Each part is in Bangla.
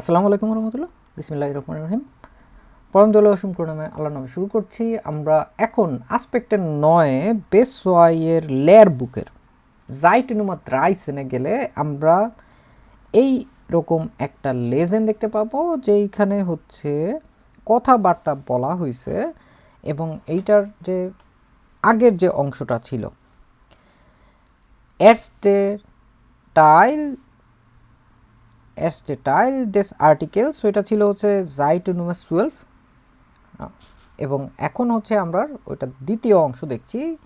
আসসালামু আলাইকুম রহমতুল্লাহ। বিসমিল্লাহ রহমান রহিম। পরম দল অসম করুণামে আল্লাহ নামে শুরু করছি। আমরা এখন আসপেক্টের নয় বেসওয়াইয়ের লেয়ার বুকের জাইটেনুমাত রাইসেনে গেলে আমরা এই রকম একটা লেজেন দেখতে পাবো, যেইখানে হচ্ছে কথাবার্তা বলা হয়েছে এবং এইটার যে আগের যে অংশটা ছিল। এরস্টে টাইল এস্টেটাইল দিস আর্টিকেল সো এটা ছিল হচ্ছে জাইটোনুমাস টুয়েলভ এবং এখন হচ্ছে আমরা ওইটা দ্বিতীয় অংশ দেখছি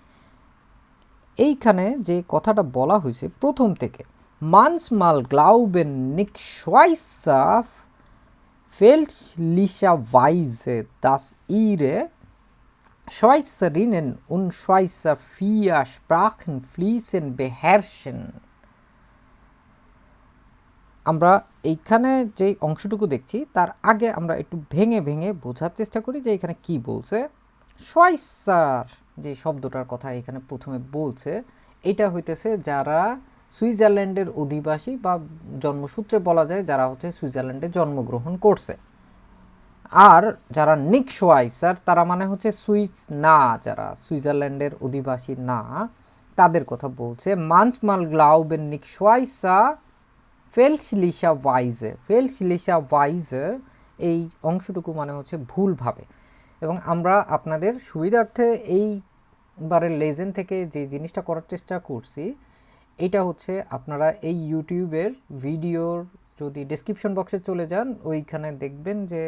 এইখানে যে কথাটা বলা হয়েছে প্রথম থেকে মানসমাল গ্লাউবেন নিক শোয়াইসাফ fälschlicherweise das ihre Schweizerinnen und Schweizer vier Sprachen fließend beherrschen. আমরা এইখানে যে অংশটুকু দেখছি, তার আগে আমরা একটু ভেঙে ভেঙে বোঝার চেষ্টা করি যে এখানে কি বলছে। সোয়াইসার যে শব্দটার কথা এখানে প্রথমে বলছে, এটা হইতেছে যারা সুইজারল্যান্ডের অধিবাসী বা জন্মসূত্রে বলা যায় যারা হচ্ছে সুইজারল্যান্ডে জন্মগ্রহণ করছে। আর যারা নিক সোয়াইসার তারা মানে হচ্ছে সুইস না, যারা সুইজারল্যান্ডের অধিবাসী না, তাদের কথা বলছে। মানসমাল গ্লাউবেন নিক সোয়াইসা ফেলসলিসা ওয়াইজে ফেলসলিসা ওয়াইজে এই অংশটুকু মানে হচ্ছে ভুলভাবে এবং আমরা আপনাদের সুবিধার্থে এইবারের লেজেন থেকে যে জিনিসটা করার চেষ্টা করছি, এটা হচ্ছে আপনারা এই ইউটিউবের ভিডিওর যদি ডেসক্রিপশন বক্সে চলে যান, ওইখানে দেখবেন যে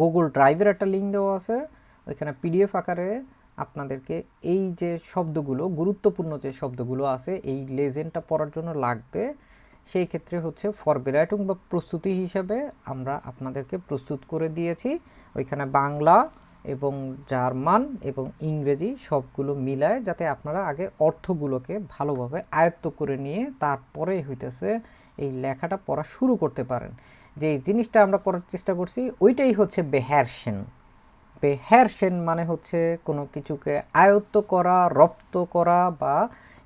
গুগল ড্রাইভের একটা লিঙ্ক দেওয়া আছে। ওইখানে পিডিএফ আকারে আপনাদেরকে এই যে শব্দগুলো, গুরুত্বপূর্ণ যে শব্দগুলো আছে, এই লেজেনটা পড়ার জন্য লাগবে। সেই ক্ষেত্রে হচ্ছে ফরবেরাইটিং বা প্রস্তুতি হিসাবে আমরা আপনাদেরকে প্রস্তুত করে দিয়েছি। ওইখানে বাংলা এবং জার্মান এবং ইংরেজি সবগুলো মিলায় যাতে আপনারা আগে অর্থগুলোকে ভালোভাবে আয়ত্ত করে নিয়ে তারপরে হইতেছে এই লেখাটা পড়া শুরু করতে পারেন। যে জিনিসটা আমরা করার চেষ্টা করছি, ওইটাই হচ্ছে বেহ্যারসেন বেহ্যারসেন মানে হচ্ছে কোনো কিছুকে আয়ত্ত করা, রপ্ত করা বা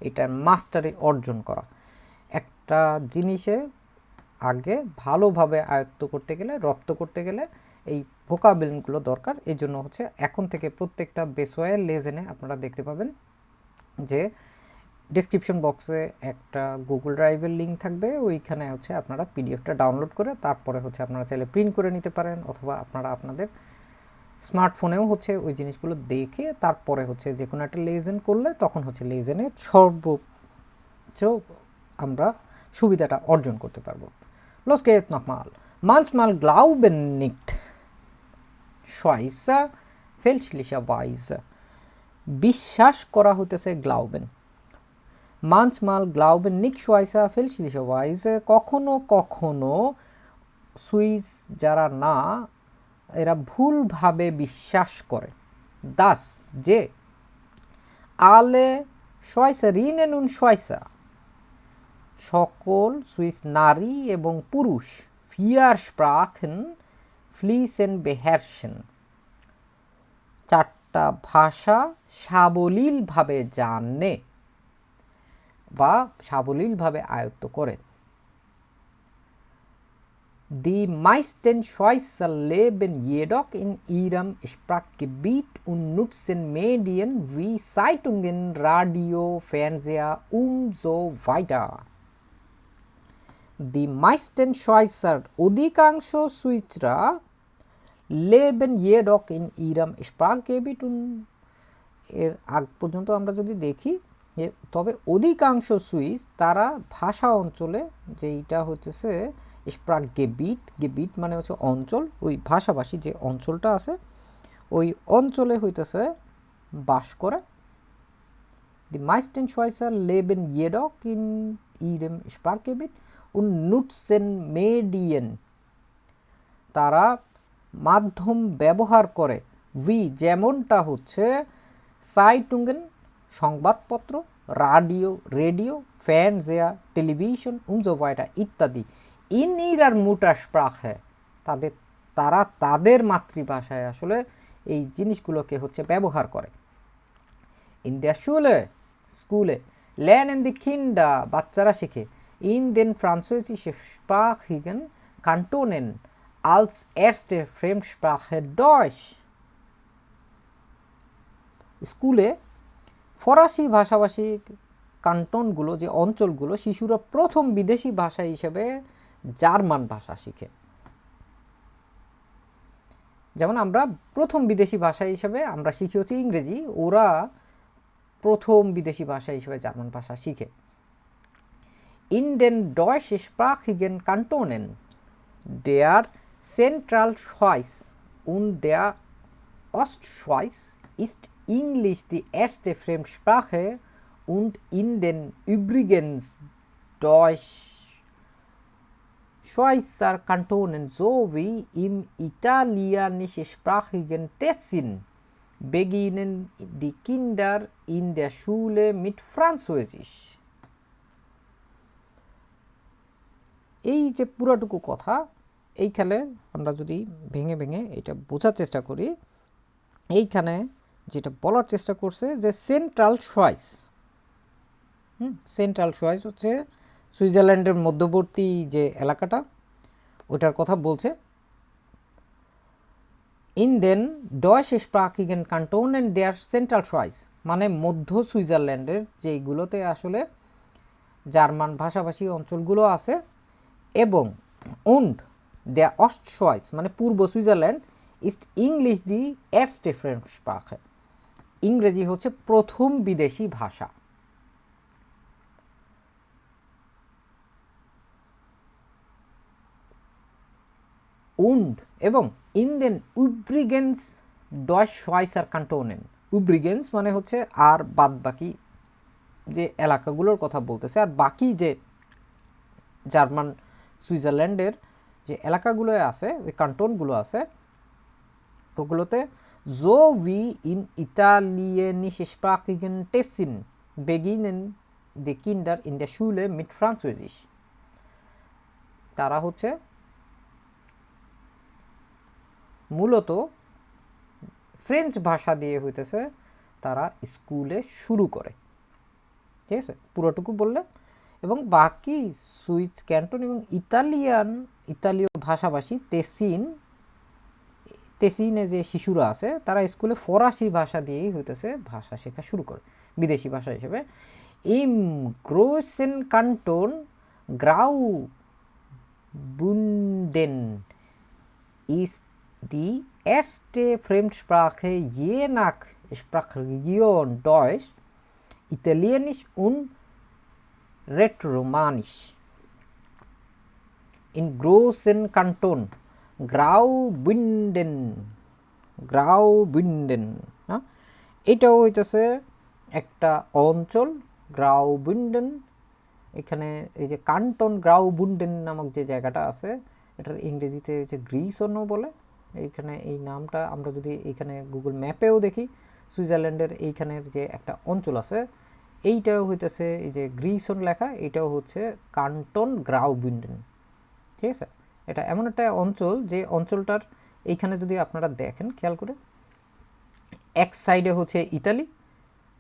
এটার মাস্টারি অর্জন করা। একটা জিনিসে আগে ভালোভাবে আয়ত্ত করতে গেলে, রপ্ত করতে গেলে এই ভোকাবেলগুলো দরকার। এই জন্য হচ্ছে এখন থেকে প্রত্যেকটা বেসওয়ার লেজেনে আপনারা দেখতে পাবেন যে ডিসক্রিপশন বক্সে একটা গুগল ড্রাইভের লিঙ্ক থাকবে। ওইখানে হচ্ছে আপনারা পিডিএফটা ডাউনলোড করে তারপরে হচ্ছে আপনারা চাইলে প্রিন্ট করে নিতে পারেন অথবা আপনারা আপনাদের স্মার্টফোনেও হচ্ছে ওই জিনিসগুলো দেখে তারপরে হচ্ছে যে কোনো একটা লেজেন করলে তখন হচ্ছে লেজেনের সর্বোচ্চ আমরা সুবিধাটা অর্জন করতে পারব। Los geht nochmal. Manchmal glauben nicht Schweizer fälschlicherweise. বিশ্বাস করা হতেছে গ্লাউবেন। মানচমাল গ্লাউবেন নিক সোয়াইসা ফেলশিলিশাওয়াইজে কখনো কখনো সুইস যারা না, এরা ভুলভাবে বিশ্বাস করে। দাস যে, আলে সোয়াইসা রিনেন উন সোয়াইসা সকল সুইস নারী এবং পুরুষ, ফিয়ার্স ফ্লিস এন বেহারসেন। চারটা ভাষা সাবলীলভাবে জানে বা সাবলীলভাবে আয়ত্ত করে। দি মাইস্টেন সয়সাল লেবেন ইয়েডক ইন ইরাম স্প্রাককে বিট উন্নুটসেন মেডিয়ান উই সাইটুঙ্গেন রাডিও ফ্যানজিয়া উম জো ভাইটা দি মাইস্টেন শয়সার অধিকাংশ সুইচরা লেবেন ইয়েডক ইন ইরাম স্প্রাগেবিটুন এর আগ পর্যন্ত আমরা যদি দেখি তবে অধিকাংশ সুইচ তারা ভাষা অঞ্চলে, যেইটা হচ্ছে স্প্রাগ গেবিট গেবিট মানে হচ্ছে অঞ্চল, ওই ভাষাভাষী যে অঞ্চলটা আছে, ওই অঞ্চলে হইতেছে বাস করে। দি মাইস্টেন শয়সার লেবেন ইয়েডক ইন ইরেম স্প্রাগ গেবিট উন্নুটসেন মেডিয়েন। তারা মাধ্যম ব্যবহার করে। ভি যেমনটা হচ্ছে, সাইটুঙ্গেন সংবাদপত্র, রাডিও, রেডিও, ফ্যান জেয়া, টেলিভিশন উমজোভাইটা ইত্যাদি। ইন ইরার মুটার স্প্রাখে তাদের, তারা তাদের মাতৃভাষায় আসলে এই জিনিসগুলোকে হচ্ছে ব্যবহার করে। ইন দ্য স্কুলে স্কুলে, ল্যান এন দি খিন্ডা বাচ্চারা শেখে। In den französischen Sprachigen Kantonen als erste Fremdsprache Deutsch স্কুলে ফরাসি ভাষাভাষী কান্টনগুলো যে অঞ্চলগুলো শিশুরা প্রথম বিদেশি ভাষা হিসেবে জার্মান ভাষা শিখে। যেমন আমরা প্রথম বিদেশি ভাষা হিসেবে আমরা শিখি হচ্ছে ইংরেজি, ওরা প্রথম বিদেশি ভাষা হিসেবে জার্মান ভাষা শিখে। ইন den deutschsprachigen Kantonen der Zentralschweiz und der Ostschweiz ist Englisch die erste Fremdsprache und in den übrigen Deutsch Schweizer Kantonen sowie im italienischsprachigen Tessin beginnen die Kinder in der Schule mit Französisch. এই যে পুরোটুকু কথা, এইখানে আমরা যদি ভেঙে ভেঙে এটা বোঝার চেষ্টা করি, এইখানে যেটা বলার চেষ্টা করছে যে সেন্ট্রাল সোয়াইস হুম, সেন্ট্রাল সোয়াইস হচ্ছে সুইজারল্যান্ডের মধ্যবর্তী যে এলাকাটা ওটার কথা বলছে। ইন দেন ডয়েশ স্প্রাকিগেন কান্টোনেন দেয়ার সেন্ট্রাল সোয়াইস মানে মধ্য সুইজারল্যান্ডের যেইগুলোতে আসলে জার্মান ভাষাভাষী অঞ্চলগুলো আছে এবং উন্ড দেয়া অস্ট সোয়াইস মানে পূর্ব সুইজারল্যান্ড ইস্ট ইংলিশ দি এরস্টে ফ্রেন্ড স্প্রাখে ইংরেজি হচ্ছে প্রথম বিদেশি ভাষা। উন্ড এবং ইন্দেন উব্রিগেন্স ডয় সোয়াইসার কান্টোনেন উব্রিগেন্স মানে হচ্ছে আর বাদ বাকি যে এলাকাগুলোর কথা বলতেছে, আর বাকি যে জার্মান সুইজারল্যান্ডের যে এলাকাগুলো আছে, ওই কান্টনগুলো আছে, ওগুলোতে জো উই ইন ইতালিয়েনিসপ্রাকিগেন টেসিন বেগিনেন দি কিন্ডার ইন দ্য শুলে মিট ফ্রান্সুইজিস তারা হচ্ছে মূলত ফ্রেঞ্চ ভাষা দিয়ে হইতেছে তারা স্কুলে শুরু করে। ঠিক আছে? পুরোটুকু বললে এবং বাকি সুইস ক্যান্টন এবং ইতালিয়ান ইতালীয় ভাষাভাষী তেসিন তেসিনে যে শিশুরা আছে তারা স্কুলে ফরাসি ভাষা দিয়েই হইতেছে ভাষা শেখা শুরু করে বিদেশি ভাষা হিসেবে। ইম গ্রোসেন কান্টন গ্রাউ বুন্ডেন ইস দি erste Fremdsprache je nach Sprachregion Deutsch, Italienisch und Rätoromanisch. In großen Kanton Graubünden, Graubünden, হ্যাঁ এটাও হইতেছে একটা অঞ্চল গ্রাউবুন্ডেন এখানে এই যে কান্টন গ্রাউবুন্ডেন নামক যে জায়গাটা আছে এটার ইংরেজিতে হচ্ছে গ্রিসনও বলে এইখানে এই নামটা আমরা যদি এইখানে গুগল ম্যাপেও দেখি সুইজারল্যান্ডের এইখানের যে একটা অঞ্চল আছে এইটাও হইতেছে এই যে গ্রিসন লেখা, এটাও হচ্ছে কান্টন গ্রাউবিন্ডেন। ঠিক আছে? এটা এমন একটা অঞ্চল যে অঞ্চলটার এইখানে যদি আপনারা দেখেন, খেয়াল করে, এক সাইডে হচ্ছে ইতালি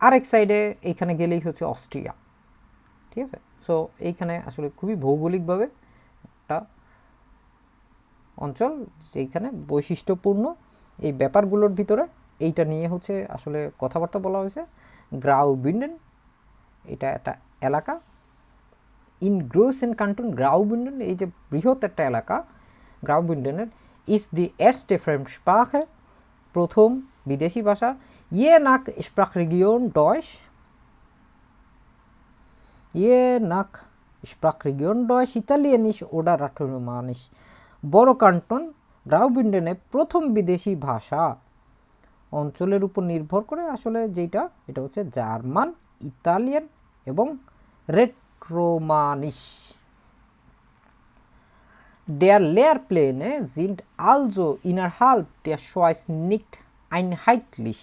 আর এক সাইডে এইখানে গেলেই হচ্ছে অস্ট্রিয়া। ঠিক আছে? সো এইখানে আসলে খুবই ভৌগোলিকভাবে একটা অঞ্চল যেখানে বৈশিষ্ট্যপূর্ণ। এই ব্যাপারগুলোর ভিতরে এইটা নিয়ে হচ্ছে আসলে কথাবার্তা বলা হয়েছে। গ্রাউ বিন্ডেন এটা একটা এলাকা। ইন গ্রোস এন কান্টন গ্রাউ বিন্ডেন এই যে বৃহৎ একটা এলাকা গ্রাউ বিন্ডেনের ইস দি এরস্টে ফ্রেম স্পাখে প্রথম বিদেশি ভাষা। ইয়ে নাক স্প্রাক রিগিয়ন ডয়স ইয়ে নাক স্প্রাক রিগিয়ন ডয়স ইতালিয়ানিস ওডা রাঠুমানিস বড় কান্টন গ্রাউবিন্ডেনে প্রথম বিদেশি ভাষা। অঞ্চলের উপর নির্ভর করে আসলে যেটা এটা হচ্ছে জার্মান। ইতালিয়ান এবং রেড রোমানিস দেয়ার লেয়ার প্লেনে জিন্ট আলজো ইনার হাল দেয়ার সোয়াইস নিকট আইন হাইটলিস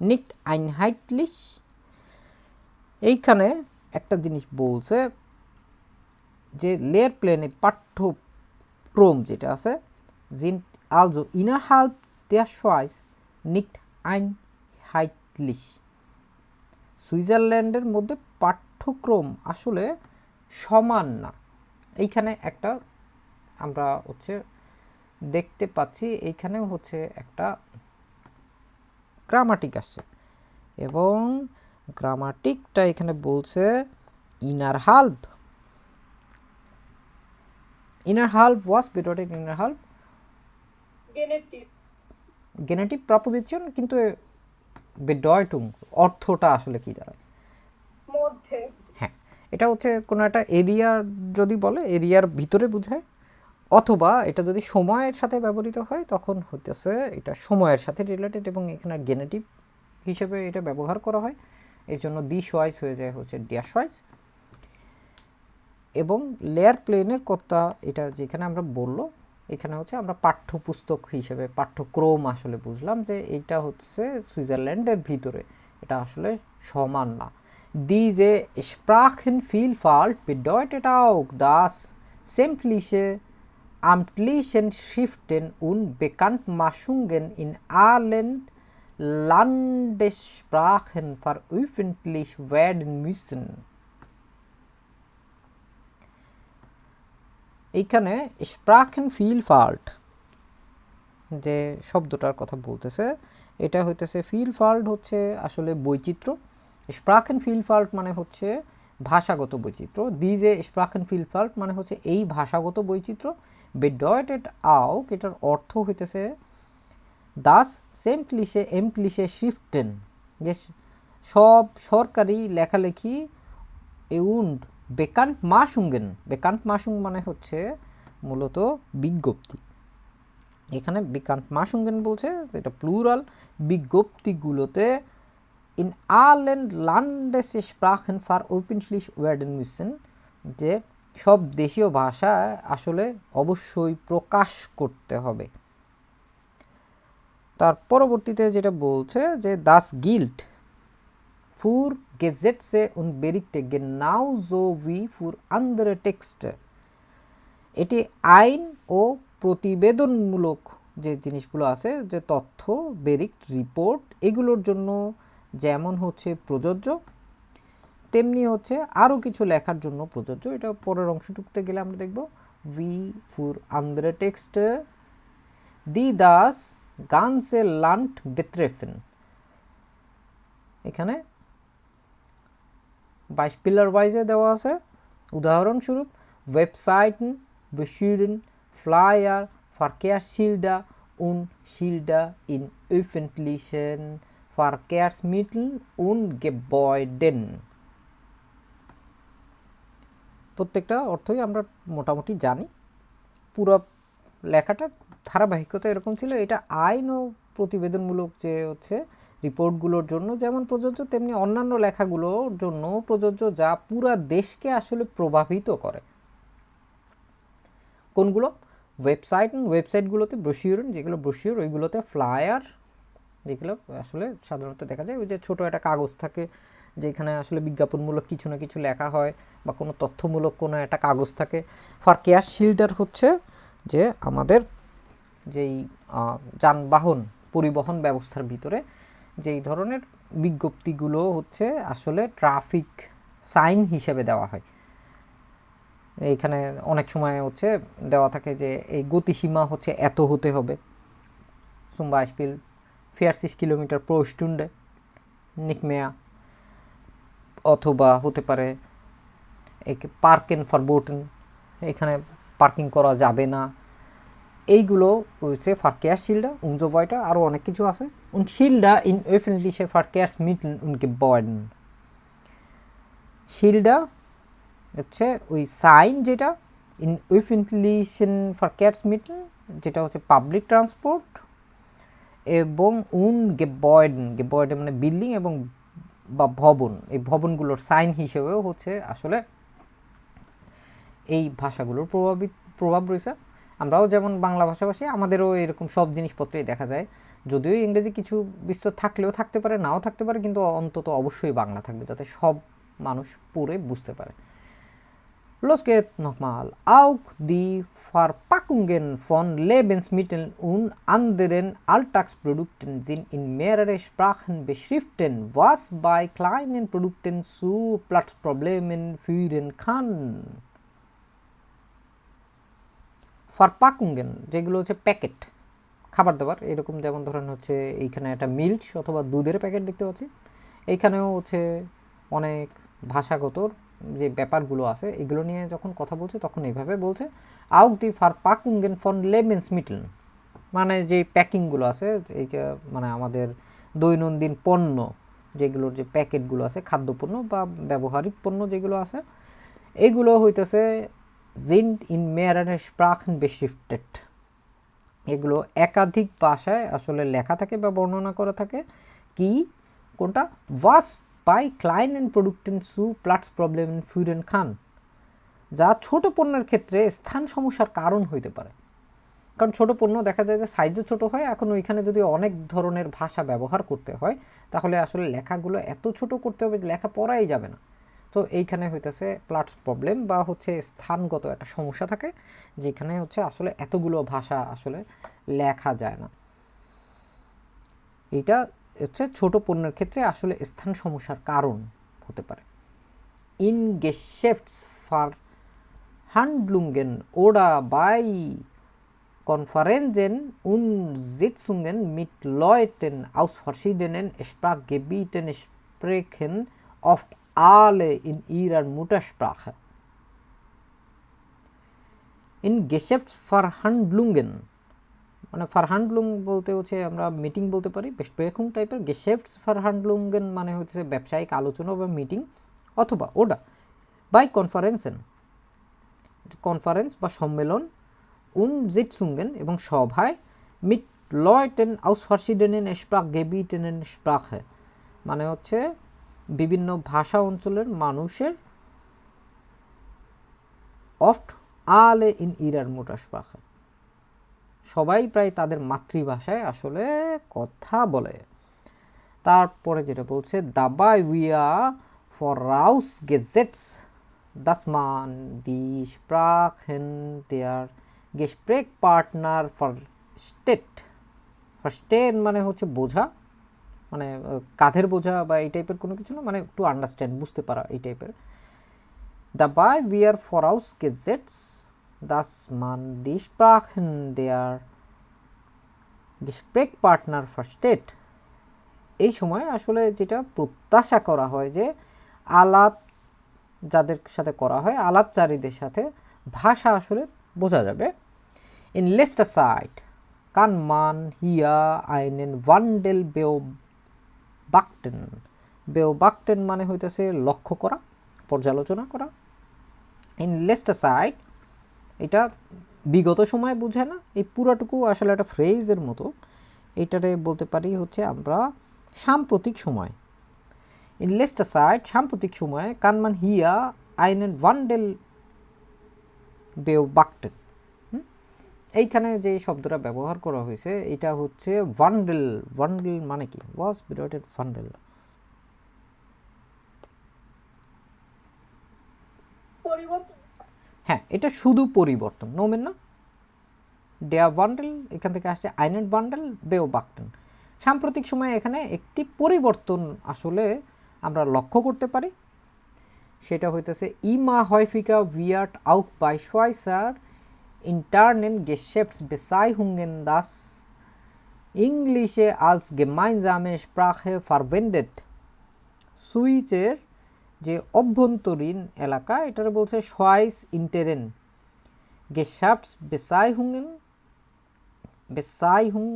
নিকট আইন হাইটলিস এইখানে একটা জিনিস বলছে যে লেয়ার প্লেনে পাঠ্য পাঠ্যক্রম যেটা আছে, জিন্ট আলজো ইনার হাল দেয়ার সোয়াইস নিকট আইন হাইটলিশ। সুইজারল্যান্ডের মধ্যে পাঠ্যক্রম আসলে সমান না। এইখানে একটা আমরা হচ্ছে দেখতে পাচ্ছি এইখানে হচ্ছে একটা গ্রামাটিক আসছে এবং গ্রামাটিকটা এখানে বলছে ইনার হাল্প। ইনার হাল্প ওয়াজ বেডটেড ইনার হাল্প। Genitiv. গেনেটিভ প্রপোজিশন কিন্তু বেডয়টুং অর্থটা আসলে কি দাঁড়ায়? মধ্যে। হ্যাঁ এটা হচ্ছে কোনো একটা এরিয়ার যদি বলে এরিয়ার ভিতরে বোঝায় অথবা এটা যদি সময়ের সাথে ব্যবহৃত হয় তখন হতেছে এটা সময়ের সাথে রিলেটেড এবং এখানে গেনেটিভ হিসেবে এটা ব্যবহার করা হয়। এই জন্য দিস ওয়াইজ হয়ে যায় হচ্ছে ড্যাশ ওয়াইজ এবং লেয়ার প্লেনের কথা এটা যেখানে আমরা বলল এখানে হচ্ছে আমরা পাঠ্যপুস্তক হিসেবে, পাঠ্যক্রম আসলে বুঝলাম যে এইটা হচ্ছে সুইজারল্যান্ডের ভিতরে। এটা আসলে সমান না। দি যে স্প্রাখিন ফিল ফাল্ট বিডয়েট এটা অক দাস সেমপ্লিশে আমপ্লিশেন শিফটেন উন বেকান্ট মাসুঙ্গেন ইন আলেন্ড লান্ডেশ প্রাখেন ফার উইফিন প্লিশ ওয়েড ইন মিশন এইখানে স্প্রাকেন ফিলফাল্ট যে শব্দটার কথা বলতেছে, এটা হইতেছে ফিলফাল্ট হচ্ছে আসলে বৈচিত্র্য। স্প্রাকেন ফিলফাল্ট মানে হচ্ছে ভাষাগত বৈচিত্র্য। দিজে স্প্রাকেন ফিলফাল্ট মানে হচ্ছে এই ভাষাগত বৈচিত্র্য। বেডয়েটেড আউক এটার অর্থ হইতেছে দাস সেমপ্লিশে এমপ্লিশে শিফটেন। যে সব সরকারি লেখালেখি এউন্ড বেকান্ট মাসুঙ্গেন বেকান্ট মাসুং মানে হচ্ছে মূলত বিজ্ঞপ্তি। এখানে বিকান্ট মাসুঙ্গেন বলছে, এটা প্লুরাল বিজ্ঞপ্তিগুলোতে ইন আলেন লান্ডেসে স্প্রাchen veröffentlicht werden müssen যে সব দেশীয় ভাষা আসলে অবশ্যই প্রকাশ করতে হবে। তার পরবর্তীতে যেটা বলছে যে দাস গিল্ট für Gesetze und Berichte genauso wie für andere Texte. এটি আইন ও প্রতিবেদনমূলক যে জিনিসগুলো আছে যে তথ্য বেরিক্ট রিপোর্ট এগুলোর জন্য যেমন হচ্ছে প্রযোজ্য তেমনি হচ্ছে আরও কিছু লেখার জন্য প্রযোজ্য এটা পরের অংশটুকুতে গেলে আমরা দেখব ভি ফুর আন্দ্রে টেক্সট দি দাস গানসে লান্ট বেত্রেফেন এখানে বাইশ পিলার ওয়াইজে দেওয়া আছে। উদাহরণস্বরূপ ওয়েবসাইটন Broschüren, Flyer, Verkehrsschilder und Schilder in öffentlichen Verkehrsmitteln und Gebäuden. প্রত্যেকটা অর্থই আমরা মোটামুটি জানি। পুরো লেখাটার ধারাবাহিকতা এরকম ছিল। এটা আইন ও প্রতিবেদনমূলক যে হচ্ছে রিপোর্টগুলোর জন্য যেমন প্রযোজ্য, তেমনি অন্যান্য লেখাগুলোর জন্য প্রযোজ্য, যা পুরা দেশকে আসলে প্রভাবিত করে। কোনগুলো? ওয়েবসাইট ওয়েবসাইটগুলোতে ব্রোশিওর যেগুলো ব্রোশিওর ওইগুলোতে ফ্লায়ার যেগুলো আসলে সাধারণত দেখা যায় ওই যে ছোটো একটা কাগজ থাকে, যেখানে আসলে বিজ্ঞাপনমূলক কিছু না কিছু লেখা হয় বা কোনো তথ্যমূলক কোনো একটা কাগজ থাকে। ফর কেয়ার শিল্ডার হচ্ছে যে আমাদের যেই যানবাহন পরিবহন ব্যবস্থার ভিতরে যেই ধরনের বিজ্ঞপ্তিগুলো হচ্ছে আসলে ট্রাফিক সাইন হিসেবে দেওয়া হয়। এইখানে অনেক সময় হচ্ছে দেওয়া থাকে যে এই গতিসীমা হচ্ছে এত হতে হবে। zum Beispiel 40 কিলোমিটার Stunde nicht অথবা হতে পারে পার্কেন ফারবোটেন, এখানে পার্কিং করা যাবে না। এইগুলো হচ্ছে Verkehrsschilder und so weiter আরও অনেক কিছু আছে। Und Schilder in öffentliche Verkehrsmitteln und Gebäuden Schilder হচ্ছে ওই সাইন যেটা ইন öffentlichen Verkehrsmitteln যেটা হচ্ছে পাবলিক ট্রান্সপোর্ট এবং উন গেবয়েডেন গেবয়েডেন মানে বিল্ডিং এবং বা ভবন এই ভবনগুলোর সাইন হিসেবেও হচ্ছে আসলে এই ভাষাগুলোর প্রভাবিত প্রভাব রয়েছে আমরাও যেমন বাংলা ভাষাভাষী আমাদেরও এরকম সব জিনিসপত্রই দেখা যায় যদিও ইংরেজি কিছু বিস্তর থাকলেও থাকতে পারে, নাও থাকতে পারে, কিন্তু অন্তত অবশ্যই বাংলা থাকবে যাতে সব মানুষ পড়ে বুঝতে পারে। লোসকেত নকমাল আউক দি ফার পাকুঙ্গেন ফন লেবেন্স মিটেন উন আন্দেরেন আলটাক্স প্রোডুক্টেন জিন ইন মেয়ারে স্প্রাখেন বে শ্রিফটেন ওয়াস বাই ক্লাইন এন প্রোডুক্টেন সু প্লাট প্রবলেম ইন ফিউরেন খান ফার পাকুঙ্গেন যেগুলো হচ্ছে প্যাকেট। খাবার দাবার, এরকম যেমন ধরেন হচ্ছে এইখানে একটা মিল্ক অথবা দুধের প্যাকেট দেখতে পাচ্ছি। এইখানেও হচ্ছে অনেক ভাষাগত যে ব্যাপারগুলো আছে, এগুলো নিয়ে যখন কথা বলছে তখন এইভাবে বলছে, আউক দি ফার পাকুঙ্গেন ফন লেমেন্স মিটল। মানে যে প্যাকিংগুলো আছে, এই যে মানে আমাদের দৈনন্দিন পণ্য, যেগুলোর যে প্যাকেটগুলো আছে, খাদ্যপণ্য বা ব্যবহারিক পণ্য যেগুলো আছে, এগুলো হইতেছে জিন্ড ইন মেয়ারানের স্প্রাখন বেশিফটেড। এগুলো একাধিক ভাষায় আসলে লেখা থাকে বা বর্ণনা করা থাকে। কি? কোনটা? ওয়াস বাই ক্লাইন অ্যান্ড প্রোডাক্টেন সু প্লাটস প্রবলেম ফিউরেন খান যা ছোট পণ্যের ক্ষেত্রে স্থান সমস্যার কারণ হইতে পারে। কারণ ছোট পণ্য দেখা যায় যে সাইজে ছোট হয়, এখন ওইখানে যদি অনেক ধরনের ভাষা ব্যবহার করতে হয়, তাহলে আসলে লেখাগুলো এত ছোট করতে হবে যে লেখা পড়াই যাবে না। তো এইখানে হইতেছে প্লাটস প্রবলেম বা হচ্ছে স্থানগত একটা সমস্যা থাকে, যেখানে হচ্ছে আসলে এতগুলো ভাষা আসলে লেখা যায় না। এটা হচ্ছে ছোট পণ্যের ক্ষেত্রে আসলে স্থান সমস্যার কারণ হতে পারে। ইন গেশেফটস ফার Handlungen oder bei Konferenzen und Sitzungen mit Leuten aus verschiedenen Sprachgebieten sprechen oft alle in ihrer Muttersprache. In Geschäftsverhandlungen মানে ফারহান্ডলুং বলতে হচ্ছে আমরা মিটিং বলতে পারি বেশপেখুং টাইপের গেশেফটস ফারহান্ডলুঙ্গেন মানে হচ্ছে ব্যবসায়িক আলোচনা বা মিটিং অথবা ওটা বাই কনফারেন্সেন কনফারেন্স বা সম্মেলন উন জিটসুঙ্গেন এবং সভায় মিট লয়টেন আউস ফার্সিডেনেন স্প্রাক গেবিটেনেন স্প্রাখে মানে হচ্ছে বিভিন্ন ভাষা অঞ্চলের মানুষের অফট আলে ইন ইরার মোটার স্প্রাখে সবাই প্রায় তাদের মাতৃভাষায় আসলে কথা বলে। তারপরে যেটা বলছে দাবাই উইয়া ফর রাউস গেজেটস dass man die Sprachen der Gesprächspartner versteht. Verstehen মানে হচ্ছে বোঝা। মানে কাঁধের বোঝা বা এই টাইপের কোনো কিছু না মানে একটু আন্ডারস্ট্যান্ড বুঝতে পারা এই টাইপের Dabei wir vorausgesetzt, dass man die Sprachen der Gesprächspartner versteht. এই সময় আসলে যেটা প্রত্যাশা করা হয় যে আলাপ যাদের সাথে করা হয় আলাপচারীদের সাথে ভাষা আসলে বোঝা যাবে ইন লেস্টার সাইড কান মান হিয়া আইন আইনেন ওয়ান্ডেল বেও বাকটেন বেও বাকটেন মানে হইতেছে লক্ষ্য করা, পর্যালোচনা করা। ইন সাইড এটা বিগত সময় বোঝায় না, এই পুরাটুকু আসলে একটা ফ্রেজের মতো। এইটারে বলতে পারি হচ্ছে আমরা সাম্প্রতিক সময়। ইন সাইড সাম্প্রতিক সময়ে কানমান হিয়া আইনেন ওয়ান্ডেল বেও বাকটেন এইখানে যে শব্দটা ব্যবহার করা হয়েছে এটা হচ্ছে ওয়ান্ডেল ওয়ান্ডেল মানে কি? ওয়াজ বিডটেড পরিবর্তন। হ্যাঁ এটা শুধু পরিবর্তন নোমেন না। ডেয়া বান্ডেল এখান থেকে আসছে আইনেট বান্ডেল বেও বাকটেন সাম্প্রতিক সময়ে এখানে একটি পরিবর্তন আসলে আমরা লক্ষ্য করতে পারি। সেটা হইতেছে ইমা হয়ফিকা ভিয়াট আউট বাই শোয়াইসার গেশেফটস বেসাইহুঙ্গেন দাস ইংলিশে আলস gemeinsame Sprache verwendet. সুইচের যে অভ্যন্তরীণ এলাকা এটারে বলছে সোয়াইস ইন্টেরেন গেশাফটস বেসাইহুঙ্গেন বেসাইহুং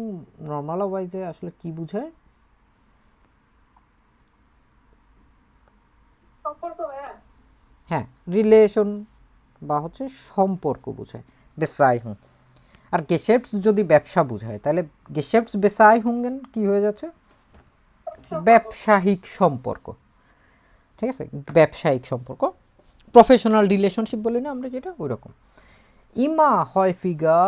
নর্মাল ওয়াইজে আসলে কি বুঝায়? হ্যাঁ। হ্যাঁ রিলেশন বা হচ্ছে সম্পর্ক বোঝায়। বেসাই হুং আর গেশেফটস যদি ব্যবসা বোঝায় তাহলে গেশেফটস বেসাই হুঙ্গেন কি হয়ে যাচ্ছে? ব্যবসায়িক সম্পর্ক। ঠিক আছে? ব্যবসায়িক সম্পর্ক। প্রফেশনাল রিলেশনশিপ বলি না আমরা যেটা ওই রকম ইমা häufiger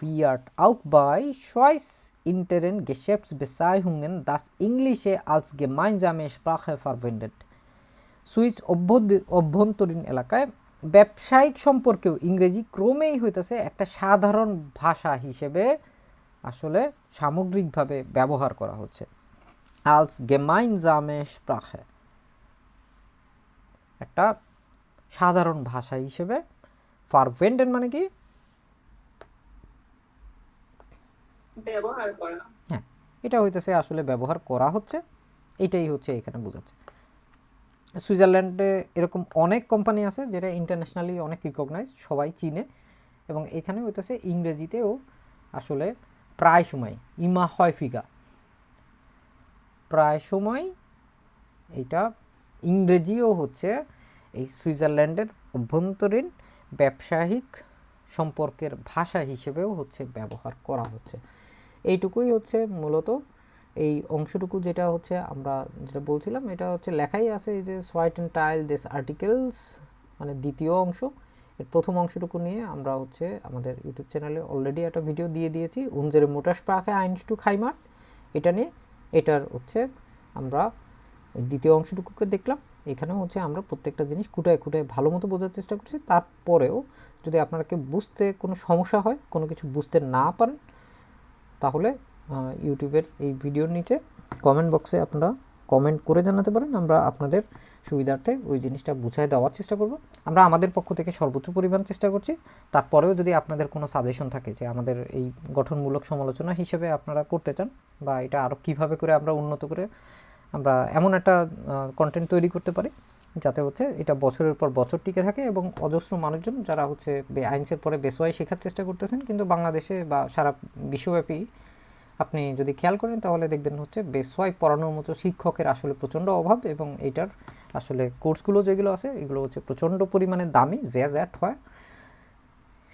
wird auch bei Schweiz intern Geschäftsbezeichnungen das Englische als gemeinsame Sprache verwendet Swiss অভ্যন্তরীণ এলাকায় ব্যবসায়িক সম্পর্কেও ইংরেজি ক্রমেই হইতেছে একটা সাধারণ ভাষা হিসেবে আসলে সামগ্রিকভাবে ব্যবহার করা হচ্ছে। আলস gemeinsame Sprache একটা সাধারণ ভাষা হিসেবে। ফারভেন্ডেন মানে কি? ব্যবহার করা। হ্যাঁ এটা হইতেছে আসলে ব্যবহার করা হচ্ছে। এটাই হচ্ছে এখানে বোঝাচ্ছে। সুইজারল্যান্ডে এরকম অনেক কোম্পানি আছে যেটা ইন্টারন্যাশনালি অনেক রিকগনাইজ সবাই চিনে। এবং এখানে হইতেছে ইংরেজিতেও আসলে প্রায় সময়, ইমা হয় ফিগা। প্রায় সময় এইটা ইংরেজিও হচ্ছে এই সুইজারল্যান্ডের অভ্যন্তরীণ ব্যবসায়িক সম্পর্কের ভাষা হিসেবেও হচ্ছে ব্যবহার করা হচ্ছে। এইটুকুই হচ্ছে মূলত এই অংশটুকু যেটা হচ্ছে আমরা যেটা বলছিলাম, এটা হচ্ছে লেখাই আছে এই যে সোয়াইট অ্যান্ড টাইল দিস আর্টিকেলস মানে দ্বিতীয় অংশ। এর প্রথম অংশটুকু নিয়ে আমরা হচ্ছে আমাদের ইউটিউব চ্যানেলে অলরেডি একটা ভিডিও দিয়ে দিয়েছি উনজের মোটাস স্প্রাকে আইনস টু খাইমার এটা নিয়ে এটার হচ্ছে আমরা দ্বিতীয় অংশটুকুকে দেখলাম। এখানেও হচ্ছে আমরা প্রত্যেকটা জিনিস কুটায় কুটায় ভালো মতো বোঝার চেষ্টা করছি। তারপরেও যদি আপনাকে বুঝতে কোনো সমস্যা হয়, কোনো কিছু বুঝতে না পারেন, তাহলে ইউটিউবের এই ভিডিওর নিচে কমেন্ট বক্সে আপনারা কমেন্ট করে জানাতে পারেন। আমরা আপনাদের সুবিধার্থে ওই জিনিসটা বুঝায় দেওয়ার চেষ্টা করব। আমরা আমাদের পক্ষ থেকে সর্বোচ্চ পরিমাণ চেষ্টা করছি। তারপরেও যদি আপনাদের কোনো সাজেশন থাকে যে আমাদের এই গঠনমূলক সমালোচনা হিসেবে আপনারা করতে চান বা এটা আরও কীভাবে করে আমরা উন্নত করে আমরা এমন একটা কন্টেন্ট তৈরি করতে পারি, যাতে হচ্ছে এটা বছরের পর বছর টিকে থাকে এবং অজস্র মানুষজন যারা হচ্ছে আইনসের পরে বেসওয়াই শেখার চেষ্টা করতেছেন, কিন্তু বাংলাদেশে বা সারা বিশ্বব্যাপী আপনি যদি খেয়াল করেন তাহলে দেখবেন হচ্ছে বেসওয়াই পড়ানোর মতো শিক্ষকের আসলে প্রচণ্ড অভাব এবং এইটার আসলে কোর্সগুলো যেগুলো আছে, এগুলো হচ্ছে প্রচণ্ড পরিমাণে দামি, জ্যাজ অ্যাট হয়।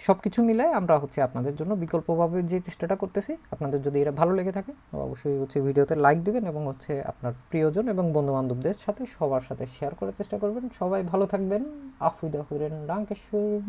সব কিছু মিলায় আমরা হচ্ছে আপনাদের জন্য বিকল্পভাবে যে চেষ্টাটা করতেছি, আপনাদের যদি এটা ভালো লেগে থাকে, অবশ্যই হচ্ছে ভিডিওতে লাইক দিবেন এবং হচ্ছে আপনার প্রিয়জন এবং বন্ধুবান্ধবদের সাথে সবার সাথে শেয়ার করার চেষ্টা করবেন। সবাই ভালো থাকবেন। আফুদা হুরেন ডাঙ্কেশ্বর